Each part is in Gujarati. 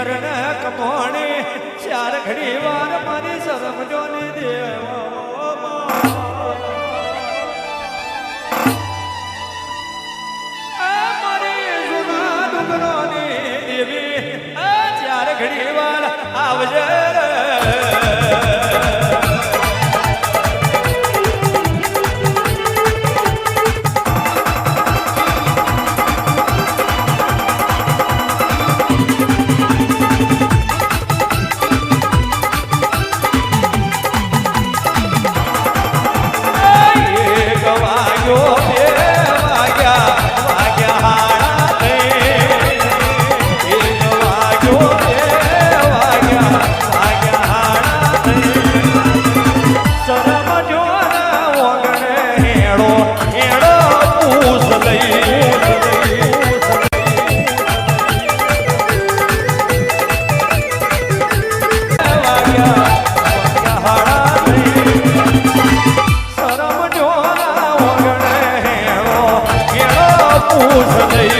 કરણ કમોણે ચાર ઘડી વાર મારી શરમ જોની દેવા. 不止这一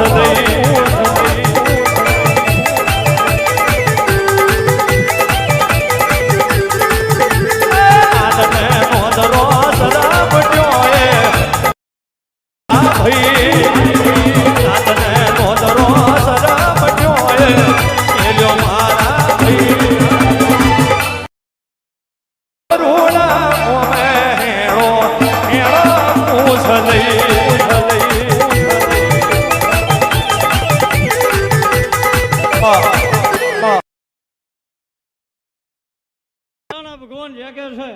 ભગવાન જે કે છે.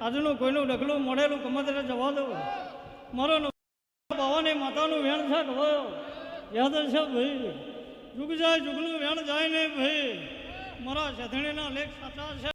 આજનું કોઈનું ડગલું મળેલું કમતરે જવા દઉં. મારો બાવાની માતાનું વેણ છે ગવાયો યાદ છે ભાઈ? જુગ જાય, જુગનું વેણ જાય નહીં ભાઈ. મારા સધણીના લેખ સાચા છે.